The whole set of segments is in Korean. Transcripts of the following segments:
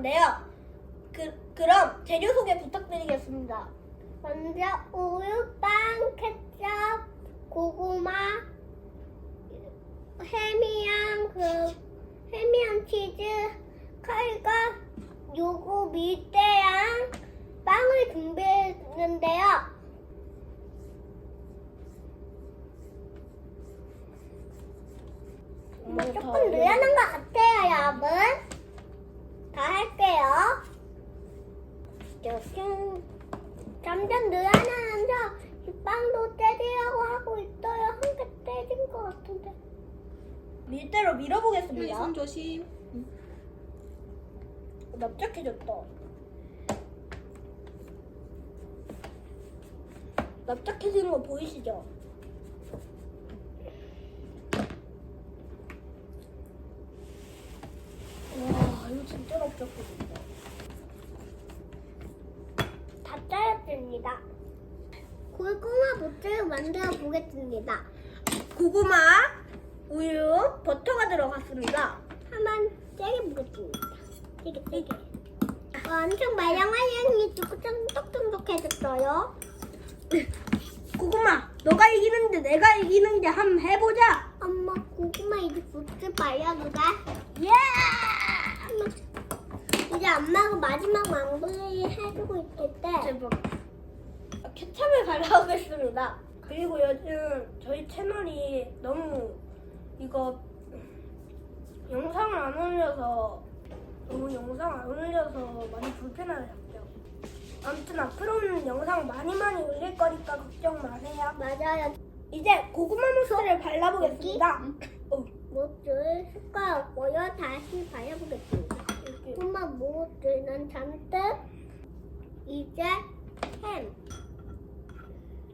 건데요. 그, 그럼 재료 소개 부탁드리겠습니다. 먼저 우유, 빵, 케첩, 고구마, 햄이랑 그 햄이랑 치즈, 칼과 요거 밀대랑 빵을 준비했는데요. 다 조금 늘어난 것 같아요, 여러분. 다 할게요. 짠. 점점 늘어나면서 이 빵도 떼리라고 하고 있어요. 한개 떼진 것 같은데. 밀대로 밀어보겠습니다. 손 조심. 납작해졌다. 납작해지는 거 보이시죠? 와, 이거 진짜 납작해졌다. 다 잘랐습니다. 고구마 모찌를 만들어 보겠습니다. 고구마, 우유, 버터가 들어갔습니다. 한번 떼려보겠습니다. 되게 되게. 엄청 말랑말랑이 쫀득쫀득해졌어요. 고구마, 너가 이기는데 내가 이기는데 한번 해보자. 엄마 고구마 이제 부츠 발라보자. 예! 이제 엄마가 마지막 마무리 해주고 있을 때 대박. 케찹을 발라보겠습니다. 그리고 요즘 저희 채널이 너무 이거 영상을 안 올려서 너무 영상 안 올려서 많이 불편하셨죠. 아무튼 앞으로는 영상 많이 많이 올릴 거니까 걱정 마세요. 맞아요. 이제 고구마 무스를 발라보겠습니다. 어, 모찌를 숟가락 고요 다시 발라보겠습니다. 이렇게. 고구마 모찌는 잔뜩 이제 햄.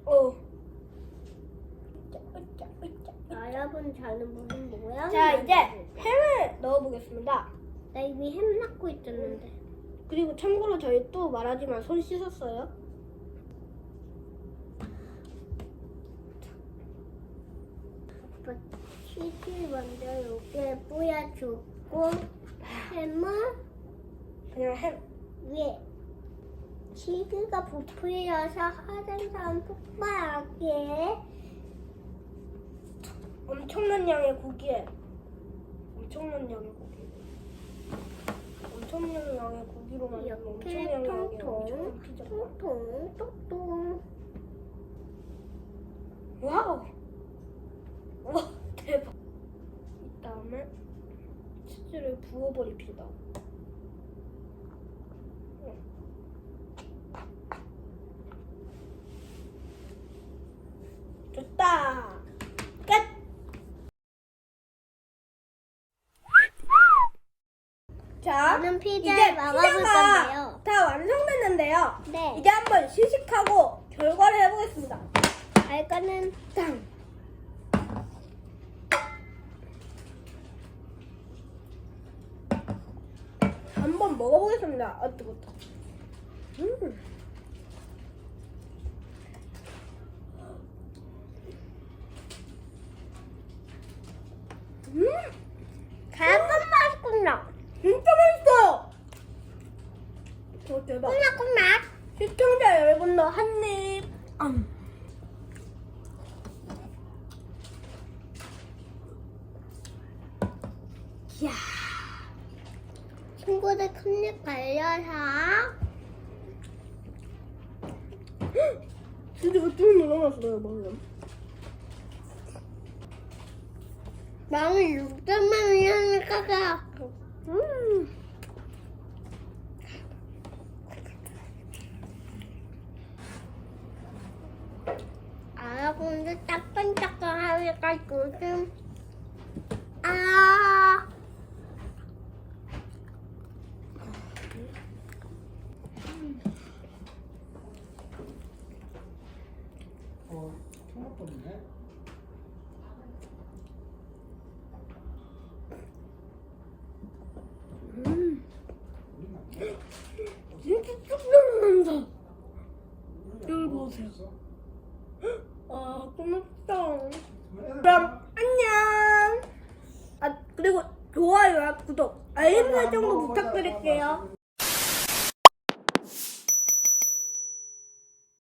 어. 으쌰, 으쌰, 으쌰. 여러분 저는 무슨 모양? 자 이제 햄을 넣어보겠습니다. 나 이미 햄 넣고 있었는데. 그리고 참고로 저희 또 말하지만 손 씻었어요. 치즈 먼저 여기에 뿌려주고 햄을 그냥 햄. 위에 치즈가 부풀려서 화장선 폭발하게 엄청난 양의 고기에 엄청난 양의 고기. 엄청난 양의 고기로 만든 이렇게 엄청난 양의 통통 엄청난 피자. 통통 똑똑 와우. 와 대박. 이 다음에 치즈를 부어버립시다. 자, 저는 이제 피자를 먹어볼 피자가 건데요. 다 완성됐는데요. 네. 이제 한번 시식하고 결과를 해보겠습니다. 알 거는 땅. 한번 먹어보겠습니다. 아 뜨겁다. 음. 음, 갈건 맛있구나. 진짜 맛있어요. 어 대박. 콩나콩나. 시청자 여러분도 한 입. 음. 이야. 친구들 큰입 발려서 진짜 좀 놀라웠어요 방금. 마음이 600만 원이니까 음. 여러분들 따끈따끈하니까 요즘 아 어, 토마토네. 음. 진짜 쭉 늘어난다. 여기 보세요. 없어. 아 고맙다. 애들 그럼 안녕. 아 그리고 좋아요와 구독, 알림 설정도 부탁드릴게요.